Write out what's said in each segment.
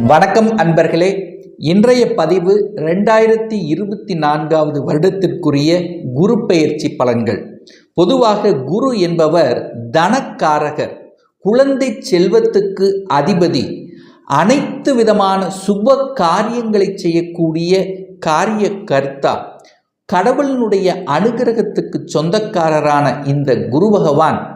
வணக்கம் அன்பர்களே. இன்றைய பதிவு ரெண்டாயிரத்தி இருபத்தி நான்காவது வருடத்திற்குரிய குரு பெயர்ச்சி பலன்கள். பொதுவாக குரு என்பவர் தனக்காரகர் குழந்தை செல்வத்துக்கு அதிபதி அனைத்து விதமான சுப காரியங்களை செய்யக்கூடிய காரிய கர்த்தா கடவுளினுடைய அனுகிரகத்துக்கு சொந்தக்காரரான இந்த குரு பகவான்.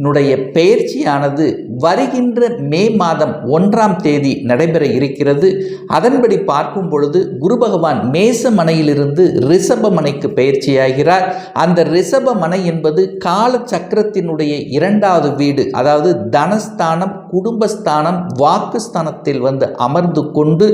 னுடைய பெயர்ச்சியானது வருகின்ற மே மாதம் ஒன்றாம் தேதி நடைபெற இருக்கிறது. அதன்படி பார்க்கும் பொழுது குரு பகவான் மேசமனையிலிருந்து ரிஷபமனைக்கு பயிற்சியாகிறார் அந்த ரிஷபமனை என்பது கால சக்கரத்தினுடைய இரண்டாவது வீடு அதாவது தனஸ்தானம் குடும்பஸ்தானம் வாக்குஸ்தானத்தில் வந்து அமர்ந்து கொண்டு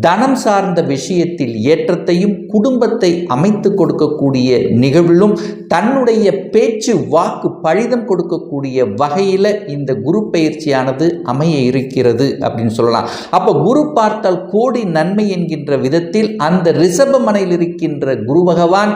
தனம் சார்ந்த விஷயத்தில் ஏற்றத்தையும் குடும்பத்தை அமைத்து கொடுக்கக்கூடிய நிகழ்விலும் தன்னுடைய பேச்சு வாக்கு பழிதம் கொடுக்கக்கூடிய வகையில் இந்த குரு பயிற்சியானது அமைய இருக்கிறது அப்படின்னு சொல்லலாம். அப்போ குரு பார்த்தால் கோடி நன்மை என்கின்ற விதத்தில் அந்த ரிஷப மனையில் இருக்கின்ற குரு பகவான்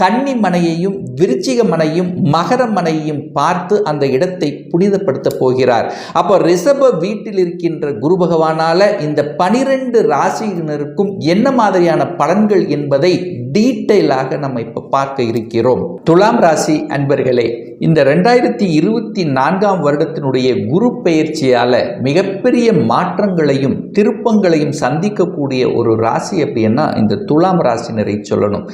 கன்னி மனையையும் விருச்சிக மனையும் மகர மனையையும் பார்த்து அந்த இடத்தை புனிதப்படுத்த போகிறார். அப்போ ரிஷப வீட்டில் இருக்கின்ற குரு பகவானால் இந்த பனிரெண்டு ராசியினருக்கும் என்ன மாதிரியான பலன்கள் என்பதை டீட்டெயிலாக நம்ம இப்போ பார்க்க இருக்கிறோம். துலாம் ராசி அன்பர்களே இந்த ரெண்டாயிரத்தி இருபத்தி நான்காம் வருடத்தினுடைய குரு பெயர்ச்சியால் மிகப்பெரிய மாற்றங்களையும் திருப்பங்களையும் சந்திக்கக்கூடிய ஒரு ராசி அப்படின்னா இந்த துலாம் ராசினரை சொல்லணும்.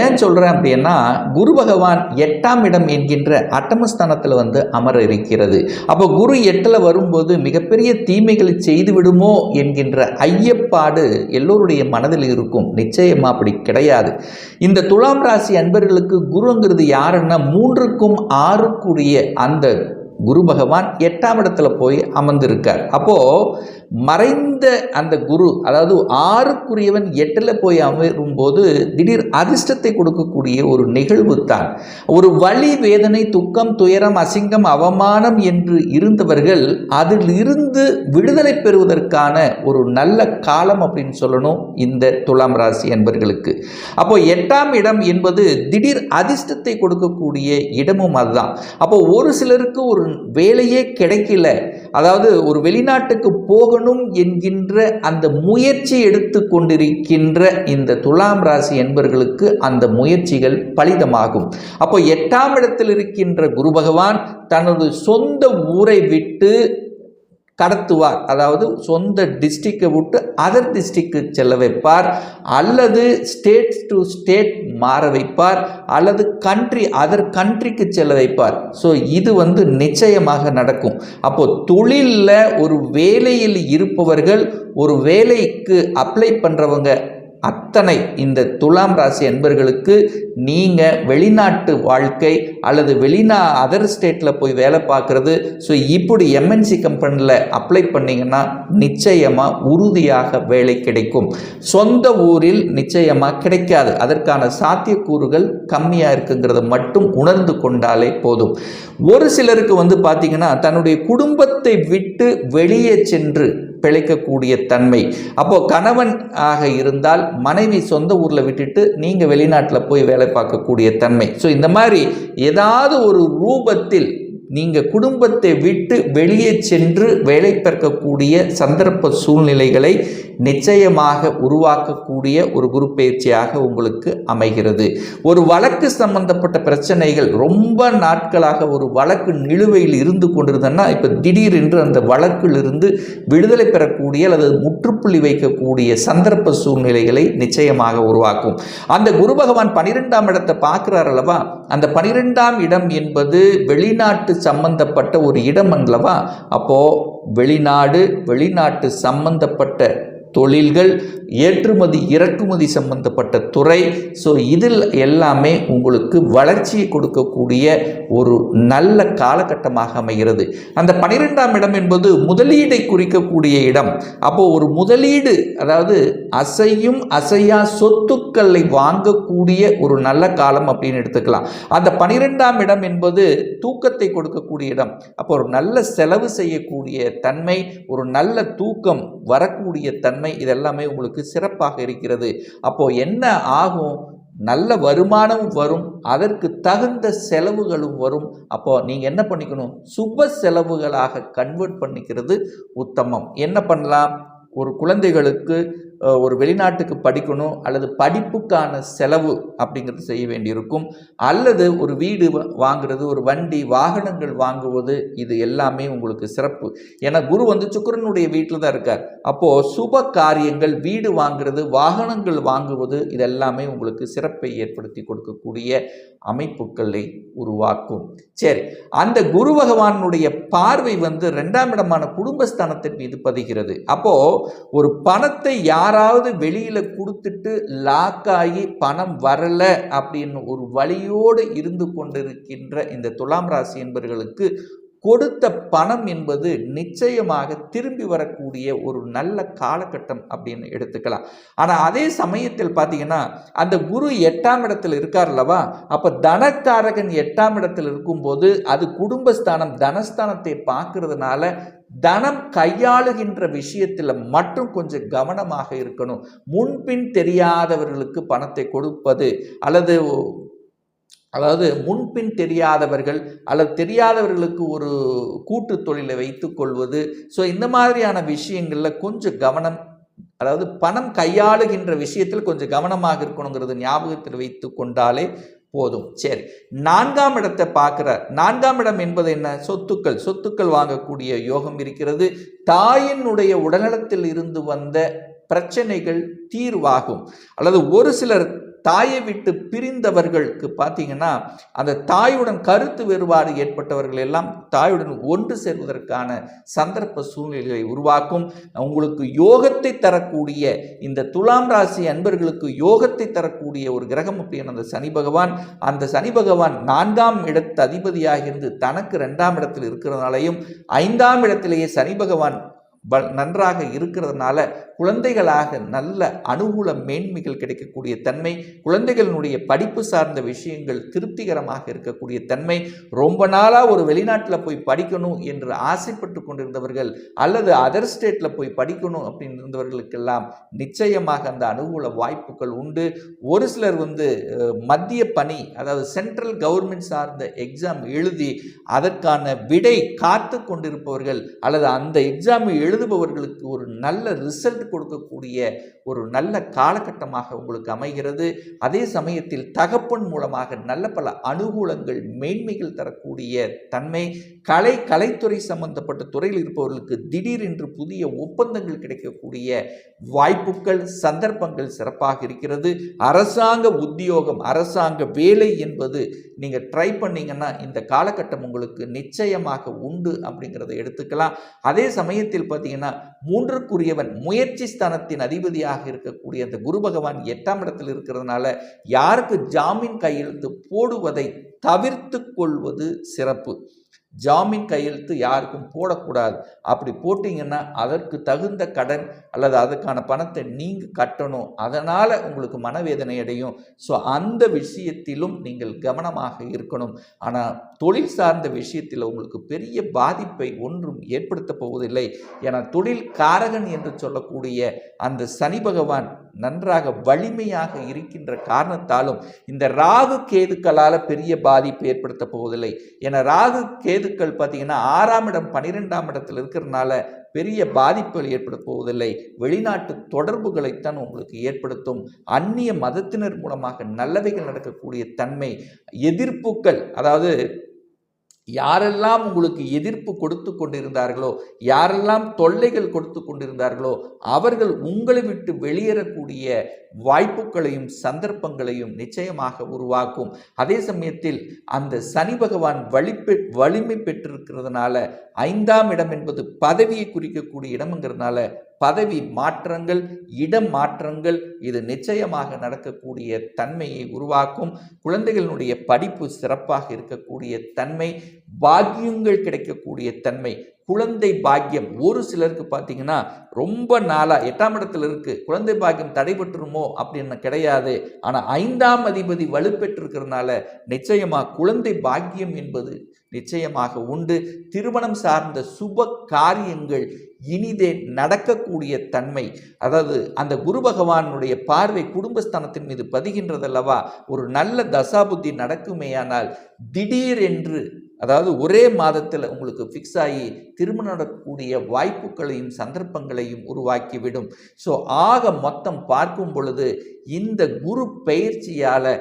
ஏன் சொல்கிறேன் அப்படின்னா குரு பகவான் எட்டாம் இடம் என்கின்ற அட்டமஸ்தானத்தில் வந்து அமர இருக்கிறது. அப்போ குரு எட்டில் வரும்போது மிகப்பெரிய தீமைகளை செய்து விடுமோ என்கின்ற ஐயப்பாடு எல்லோருடைய மனதில் இருக்கும். நிச்சயமாக அப்படி கிடையாது. இந்த துலாம் ராசி அன்பர்களுக்கு குருங்கிறது யாருன்னா மூன்றுக்கும் ஆறுக்குரிய அந்த குரு பகவான் எட்டாம் இடத்துல போய் அமர்ந்திருக்கார். அப்போது மறைந்த அந்த குரு அதாவது ஆறுக்குரியவன் எட்டில் போய் அமரும் போது திடீர் அதிர்ஷ்டத்தை கொடுக்கக்கூடிய ஒரு நிகழ்வு தான். ஒரு வழி வேதனை துக்கம் துயரம் அசிங்கம் அவமானம் என்று இருந்தவர்கள் அதில் இருந்து விடுதலை பெறுவதற்கான ஒரு நல்ல காலம் அப்படின்னு சொல்லணும் இந்த துலாம் ராசி என்பர்களுக்கு. அப்போ எட்டாம் இடம் என்பது திடீர் அதிர்ஷ்டத்தை கொடுக்கக்கூடிய இடமும் அதுதான். அப்போ ஒரு சிலருக்கு ஒரு வேலையே கிடைக்கல. அதாவது ஒரு வெளிநாட்டுக்கு போகணும் என்கின்ற அந்த முயற்சி எடுத்து கொண்டிருக்கின்ற இந்த துலாம் ராசி என்பர்களுக்கு அந்த முயற்சிகள் பலிதமாகும். அப்போ எட்டாம் இடத்தில் இருக்கின்ற குரு பகவான் தனது சொந்த ஊரை விட்டு கடத்துவார். அதாவது சொந்த டிஸ்ட்ரிக்டை விட்டு அதர் டிஸ்ட்ரிக்கு செல்ல வைப்பார். அல்லது ஸ்டேட் டு ஸ்டேட் மாற வைப்பார். அல்லது கண்ட்ரி அதர் கண்ட்ரிக்கு செல்ல வைப்பார். ஸோ இது வந்து நிச்சயமாக நடக்கும். அப்போது தொழிலில் ஒரு வேலையில் இருப்பவர்கள் ஒரு வேலைக்கு அப்ளை பண்ணுறவங்க அத்தனை இந்த துலாம் ராசி அன்பர்களுக்கு நீங்கள் வெளிநாட்டு வாழ்க்கை அல்லது வெளிநா அதர் ஸ்டேட்டில் போய் வேலை பார்க்குறது. ஸோ இப்படி எம்என்சி கம்பெனியில் அப்ளை பண்ணிங்கன்னா நிச்சயமாக உறுதியாக வேலை கிடைக்கும். சொந்த ஊரில் நிச்சயமாக கிடைக்காது. அதற்கான சாத்தியக்கூறுகள் கம்மியாக இருக்குங்கிறத மட்டும் உணர்ந்து கொண்டாலே போதும். ஒரு சிலருக்கு வந்து பார்த்திங்கன்னா தன்னுடைய குடும்பத்தை விட்டு வெளியே சென்று பிழைக்கக்கூடிய தன்மை. அப்போது கணவன் ஆக இருந்தால் மனைவி சொந்த ஊரில் விட்டுட்டு நீங்கள் வெளிநாட்டில் போய் வேலை பார்க்கக்கூடிய தன்மை. ஸோ இந்த மாதிரி ஏதாவது ஒரு ரூபத்தில் நீங்கள் குடும்பத்தை விட்டு வெளியே சென்று வேலை பார்க்கக்கூடிய சந்தர்ப்ப சூழ்நிலைகளை நிச்சயமாக உருவாக்கக்கூடிய ஒரு குரு பயிற்சியாக உங்களுக்கு அமைகிறது. ஒரு வழக்கு சம்பந்தப்பட்ட பிரச்சனைகள் ரொம்ப நாட்களாக ஒரு வழக்கு நிலுவையில் இருந்து கொண்டிருந்தன்னா இப்போ திடீரென்று அந்த வழக்கிலிருந்து விடுதலை பெறக்கூடிய அல்லது முற்றுப்புள்ளி வைக்கக்கூடிய சந்தர்ப்ப சூழ்நிலைகளை நிச்சயமாக உருவாக்கும். அந்த குரு பகவான் பனிரெண்டாம் இடத்தை பார்க்குறார் அல்லவா? அந்த பனிரெண்டாம் இடம் என்பது வெளிநாட்டு சம்பந்தப்பட்ட ஒரு இடம் அல்லவா அப்போது வெளிநாடு வெளிநாட்டு சம்பந்தப்பட்ட தொழில்கள் ஏற்றுமதி இறக்குமதி சம்பந்தப்பட்ட துறை. ஸோ இதில் எல்லாமே உங்களுக்கு வளர்ச்சியை கொடுக்கக்கூடிய ஒரு நல்ல காலகட்டமாக அமைகிறது. அந்த பனிரெண்டாம் இடம் என்பது முதலீடை குறிக்கக்கூடிய இடம். அப்போது ஒரு முதலீடு அதாவது அசையும் அசையா சொத்துக்களை வாங்கக்கூடிய ஒரு நல்ல காலம் அப்படின்னு எடுத்துக்கலாம். அந்த பனிரெண்டாம் இடம் என்பது தூக்கத்தை கொடுக்கக்கூடிய இடம். அப்போ ஒரு நல்ல செலவு செய்யக்கூடிய தன்மை ஒரு நல்ல தூக்கம் வரக்கூடிய தன்மை இதெல்லாமே உங்களுக்கு சிறப்பாக இருக்கிறது. அப்போது என்ன ஆகும்? நல்ல வருமானம் வரும் அதற்கு தகுந்த செலவுகளும் வரும். அப்போ நீங்கள் என்ன பண்ணிக்கணும்? சுப செலவுகளாக கன்வெர்ட் பண்ணிக்கிறது உத்தமம். என்ன பண்ணலாம்? ஒரு குழந்தைகளுக்கு ஒரு வெளிநாட்டுக்கு படிக்கணும் அல்லது படிப்புக்கான செலவு அப்படிங்கிறது செய்ய வேண்டியிருக்கும். அல்லது ஒரு வீடு வாங்குறது ஒரு வண்டி வாகனங்கள் வாங்குவது இது எல்லாமே உங்களுக்கு சிறப்பு. ஏன்னா குரு வந்து சுக்கரனுடைய வீட்டில் தான் இருக்கார். அப்போது சுப காரியங்கள் வீடு வாங்குறது வாகனங்கள் வாங்குவது இதெல்லாமே உங்களுக்கு சிறப்பை ஏற்படுத்தி கொடுக்கக்கூடிய அமைப்புகளை உருவாக்கும். சரி அந்த குரு பகவானுடைய பார்வை வந்து ரெண்டாம் இடமான குடும்பஸ்தானத்தின் மீது பதிகிறது. அப்போ ஒரு பணத்தை யார் யாராவது வெளியில் கொடுத்துட்டு லாக் ஆகி பணம் வரலை அப்படின்னு ஒரு வழியோடு இருந்து கொண்டிருக்கின்ற இந்த துலாம் ராசி என்பவர்களுக்கு கொடுத்த பணம் என்பது நிச்சயமாக திரும்பி வரக்கூடிய ஒரு நல்ல காலகட்டம் அப்படின்னு எடுத்துக்கலாம். ஆனால் அதே சமயத்தில் பார்த்தீங்கன்னா அந்த குரு எட்டாம் இடத்தில் இருக்கார் அல்லவா? அப்போ தனக்காரகன் எட்டாம் இடத்தில் இருக்கும்போது அது குடும்பஸ்தானம் தனஸ்தானத்தை பார்க்கறதுனால தனம் கையாளுகின்ற விஷயத்தில் மட்டும் கொஞ்சம் கவனமாக இருக்கணும். முன்பின் தெரியாதவர்களுக்கு பணத்தை கொடுப்பது அல்லது அதாவது முன்பின் தெரியாதவர்கள் அல்லது தெரியாதவர்களுக்கு ஒரு கூட்டு தொழிலை வைத்துக்கொள்வது ஸோ இந்த மாதிரியான விஷயங்களில் கொஞ்சம் கவனம் அதாவது பணம் கையாளுகின்ற விஷயத்தில் கொஞ்சம் கவனமாக இருக்கணுங்கிறது ஞாபகத்தில் வைத்து கொண்டாலே போதும். சரி நான்காம் இடத்தை பார்க்கிறார். நான்காம் இடம் என்பது என்ன? சொத்துக்கள். சொத்துக்கள் வாங்கக்கூடிய யோகம் இருக்கிறது. தாயினுடைய உடல்நலத்தில் இருந்து வந்த பிரச்சனைகள் தீர்வாகும். அல்லது ஒரு சிலர் தாயை விட்டு பிரிந்தவர்களுக்கு பார்த்தீங்கன்னா அந்த தாயுடன் கருத்து வேறுபாடு ஏற்பட்டவர்கள் எல்லாம் தாயுடன் ஒன்று சேர்வதற்கான சந்தர்ப்ப சூழ்நிலைகளை உருவாக்கும். உங்களுக்கு யோகத்தை தரக்கூடிய இந்த துலாம் ராசி அன்பர்களுக்கு யோகத்தை தரக்கூடிய ஒரு கிரகம் அப்படின்னு அந்த சனி பகவான். அந்த சனி பகவான் நான்காம் இடத்து அதிபதியாக இருந்து தனக்கு ரெண்டாம் இடத்தில் இருக்கிறதுனாலையும் ஐந்தாம் இடத்திலேயே சனி பகவான் ப- நன்றாக இருக்கிறதுனால குழந்தைகளாக நல்ல அனுகூல மேன்மைகள் கிடைக்கக்கூடிய தன்மை குழந்தைகளினுடைய படிப்பு சார்ந்த விஷயங்கள் திருப்திகரமாக இருக்கக்கூடிய தன்மை ரொம்ப நாளாக ஒரு வெளிநாட்டில் போய் படிக்கணும் என்று ஆசைப்பட்டு கொண்டிருந்தவர்கள் அல்லது அதர் ஸ்டேட்டில் போய் படிக்கணும் அப்படின்னு இருந்தவர்களுக்கெல்லாம் நிச்சயமாக அந்த அனுகூல வாய்ப்புகள் உண்டு. ஒரு சிலர் வந்து மத்திய பணி அதாவது சென்ட்ரல் கவர்மெண்ட் சார்ந்த எக்ஸாம் எழுதி அதற்கான விடை காத்து கொண்டிருப்பவர்கள் அல்லது அந்த எக்ஸாம் எழுதுபவர்களுக்கு ஒரு நல்ல ரிசல்ட் கொடுக்கக்கூடிய ஒரு நல்ல காலகட்டமாக உங்களுக்கு அமைகிறது. அதே சமயத்தில் தகப்பன் மூலமாக நல்ல பல அனுகூலங்கள் மேன்மைகள் தரக்கூடிய தன்மை கலை கலைத்துறை சம்பந்தப்பட்ட துறையில் இருப்பவர்களுக்கு திடீரென்று புதிய ஒப்பந்தங்கள் கிடைக்கக்கூடிய வாய்ப்புகள் சந்தர்ப்பங்கள் சிறப்பாக இருக்கிறது. அரசாங்க உத்தியோகம் அரசாங்க வேலை என்பது நீங்கள் ட்ரை பண்ணீங்கன்னா இந்த காலகட்டம் உங்களுக்கு நிச்சயமாக உண்டு அப்படிங்கிறத எடுத்துக்கலாம். அதே சமயத்தில் பார்த்தீங்கன்னா மூன்றுக்குரியவன் முயற்சி ஸ்தானத்தின் அதிபதியாக இருக்கக்கூடிய அந்த குரு பகவான் எட்டாம் இடத்தில் இருக்கிறதுனால யாருக்கு ஜாமீன் கையெழுத்து போடுவதை தவிர்த்து கொள்வது சிறப்பு. ஜாமீன் கையெழுத்து யாருக்கும் போடக்கூடாது. அப்படி போட்டிங்கன்னா அதற்கு தகுந்த கடன் அல்லது அதுக்கான பணத்தை நீங்கள் கட்டணும். அதனால் உங்களுக்கு மனவேதனை அடையும். ஸோ அந்த விஷயத்திலும் நீங்கள் கவனமாக இருக்கணும். ஆனால் தொழில் சார்ந்த விஷயத்தில் உங்களுக்கு பெரிய பாதிப்பை ஒன்றும் ஏற்படுத்த போவதில்லை. என தொழில் காரகன் என்று சொல்லக்கூடிய அந்த சனி பகவான் நன்றாக வலிமையாக இருக்கின்ற காரணத்தாலும் இந்த ராகு கேதுக்களால் பெரிய பாதிப்பு ஏற்படுத்த போவதில்லை. என ராகு கேதுக்கள் பார்த்தீங்கன்னா ஆறாம் இடம் பன்னிரெண்டாம் இடத்தில் இருக்கிறதுனால பெரிய பாதிப்புகள் ஏற்பட போவதில்லை. வெளிநாட்டு தொடர்புகளைத்தான் உங்களுக்கு ஏற்படுத்தும். அந்நிய மதத்தினர் மூலமாக நல்லவைகள் நடக்கக்கூடிய தன்மை எதிர்ப்புகள் அதாவது யாரெல்லாம் உங்களுக்கு எதிர்ப்பு கொடுத்து கொண்டிருந்தார்களோ யாரெல்லாம் தொல்லைகள் கொடுத்து கொண்டிருந்தார்களோ அவர்கள் உங்களை விட்டு வெளியேறக்கூடிய வாய்ப்புகளையும் சந்தர்ப்பங்களையும் நிச்சயமாக உருவாக்கும். அதே சமயத்தில் அந்த சனி பகவான் வலிப்பெ வலிமை பெற்றிருக்கிறதுனால ஐந்தாம் இடம் என்பது பதவியை குறிக்கக்கூடிய இடம்ங்கிறதுனால பதவி மாற்றங்கள் இடம் மாற்றங்கள் இது நிச்சயமாக நடக்கக்கூடிய தன்மையை உருவாக்கும். குழந்தைகளுடைய படிப்பு சிறப்பாக இருக்கக்கூடிய தன்மை பாக்கியங்கள் கிடைக்கக்கூடிய தன்மை குழந்தை பாக்கியம். ஒரு சிலருக்கு பார்த்தீங்கன்னா ரொம்ப நாளாக எட்டாம் இடத்துல இருக்குது குழந்தை பாக்கியம் தடைபட்டுருமோ அப்படின்னு கிடையாது. ஆனால் ஐந்தாம் அதிபதி வலுப்பெற்றிருக்கிறதுனால நிச்சயமாக குழந்தை பாக்கியம் என்பது நிச்சயமாக உண்டு. திருமணம் சார்ந்த சுப காரியங்கள் இனிதே நடக்கக்கூடிய தன்மை. அதாவது அந்த குரு பகவானுடைய பார்வை குடும்பஸ்தானத்தின் மீது பதிகின்றதல்லவா? ஒரு நல்ல தசாபுத்தி நடக்குமேயானால் திடீரென்று அதாவது ஒரே மாதத்தில் உங்களுக்கு ஃபிக்ஸ் ஆகி திருமணம் நடக்கக்கூடிய வாய்ப்புகளையும் சந்தர்ப்பங்களையும் உருவாக்கிவிடும். ஸோ ஆக மொத்தம் பார்க்கும் பொழுது இந்த குரு பயிற்சியால்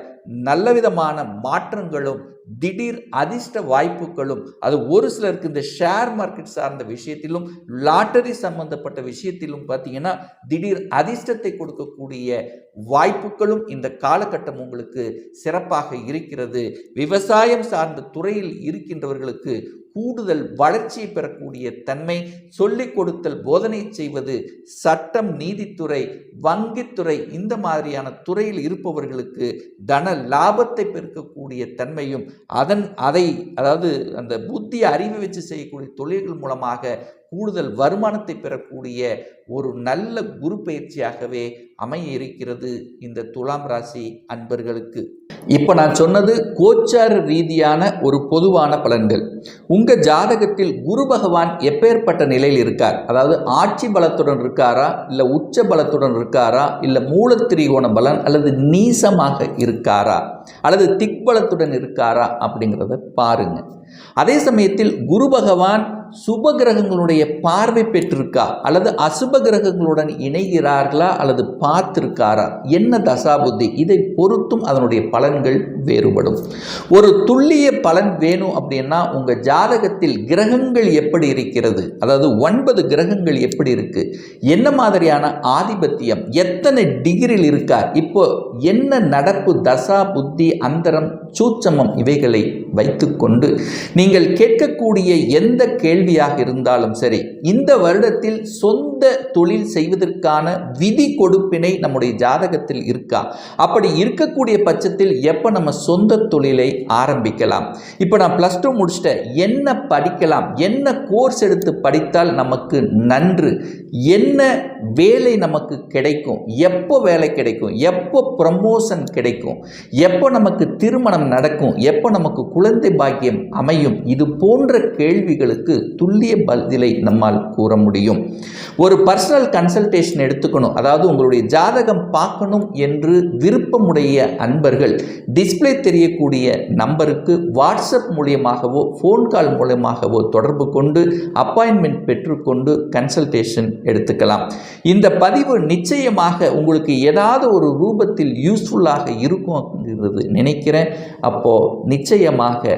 நல்ல விதமான மாற்றங்களும் திடீர் அதிர்ஷ்ட வாய்ப்புகளும் அது ஒரு சிலருக்கு இந்த ஷேர் மார்க்கெட் சார்ந்த விஷயத்திலும் லாட்டரி சம்பந்தப்பட்ட விஷயத்திலும் பார்த்தீங்கன்னா திடீர் அதிர்ஷ்டத்தை கொடுக்கக்கூடிய வாய்ப்புகளும் இந்த காலகட்டம் உங்களுக்கு சிறப்பாக இருக்கிறது. விவசாயம் சார்ந்த துறையில் இருக்கின்றவர்களுக்கு கூடுதல் வளர்ச்சியை பெறக்கூடிய தன்மை சொல்லிக் கொடுத்தல் போதனை செய்வது சட்டம் நீதித்துறை வங்கித்துறை இந்த மாதிரியான துறையில் இருப்பவர்களுக்கு தன லாபத்தை பெருக்கக்கூடிய தன்மையும் அதன் அதை அதாவது அந்த புத்தி அறிவு வச்சு செய்யக்கூடிய தொழில்கள் மூலமாக கூடுதல் வருமானத்தை பெறக்கூடிய ஒரு நல்ல குரு பயிற்சியாகவே அமைய இருக்கிறது இந்த துலாம் ராசி அன்பர்களுக்கு. இப்போ நான் சொன்னது கோச்சார ரீதியான ஒரு பொதுவான பலன்கள். உங்கள் ஜாதகத்தில் குரு பகவான் எப்பேற்பட்ட நிலையில் இருக்கார்? அதாவது ஆட்சி பலத்துடன் இருக்காரா? இல்லை உச்ச பலத்துடன் இருக்காரா? இல்லை மூலத்திரிகோண பலன் அல்லது நீசமாக இருக்காரா? அல்லது திக்பலத்துடன் இருக்காரா? அப்படிங்கிறத பாருங்கள் அதே சமயத்தில் குரு பகவான் சுப கிரகங்களுடைய பார்வை பெற்றிருக்கா? அல்லது அசுப கிரகங்களுடன் இணைகிறார்களா? அல்லது பார்த்திருக்காரா? என்ன தசாபுத்தி? இதை பொறுத்தும் அதனுடைய பலன்கள் வேறுபடும். ஒரு துல்லிய பலன் வேணும் அப்படின்னா உங்கள் ஜாதகத்தில் கிரகங்கள் எப்படி இருக்கிறது? அதாவது ஒன்பது கிரகங்கள் எப்படி இருக்கு? என்ன மாதிரியான ஆதிபத்தியம்? எத்தனை டிகிரியில் இருக்கார்? இப்போ என்ன நடப்பு தசா புத்தி அந்தரம் சூட்சமம் இவைகளை வைத்துக்கொண்டு நீங்கள் கேட்கக்கூடிய எந்த கேள்வியாக இருந்தாலும் சரி இந்த வருடத்தில் சொந்த தொழில் செய்வதற்கான விதி கொடுப்பினை நம்முடைய ஜாதகத்தில் இருக்கா? அப்படி இருக்கக்கூடிய பட்சத்தில் எப்போ நம்ம சொந்த தொழிலை ஆரம்பிக்கலாம்? இப்போ நான் ப்ளஸ் டூ முடிச்சுட்டேன். என்ன படிக்கலாம்? என்ன கோர்ஸ் எடுத்து படித்தால் நமக்கு நன்று? என்ன வேலை நமக்கு கிடைக்கும்? எப்போ வேலை கிடைக்கும்? எப்போ ப்ரமோஷன் கிடைக்கும்? எப்போ நமக்கு திருமணம் நடக்கும்? எப்போ நமக்கு குழந்தை பாக்கியம் அமையும்? இது போன்ற கேள்விகளுக்கு துல்லிய பதிலை நம்மால் கூற முடியும். ஒரு பர்சனல் கன்சல்டேஷன் எடுத்துக்கணும். அதாவது உங்களுடைய ஜாதகம் பார்க்கணும் என்று விருப்பமுடைய அன்பர்கள் டிஸ்பிளே தெரியக்கூடிய நம்பருக்கு வாட்ஸ்அப் மூலியமாகவோ ஃபோன் கால் மூலியமாகவோ தொடர்பு கொண்டு அப்பாயின்மெண்ட் பெற்றுக்கொண்டு கன்சல்டேஷன் எடுத்துக்கலாம். இந்த பதிவு நிச்சயமாக உங்களுக்கு ஏதாவது ஒரு ரூபத்தில் யூஸ்ஃபுல்லாக இருக்கும் அப்படிங்கிறது நினைக்கிறேன். அப்போது நிச்சயமாக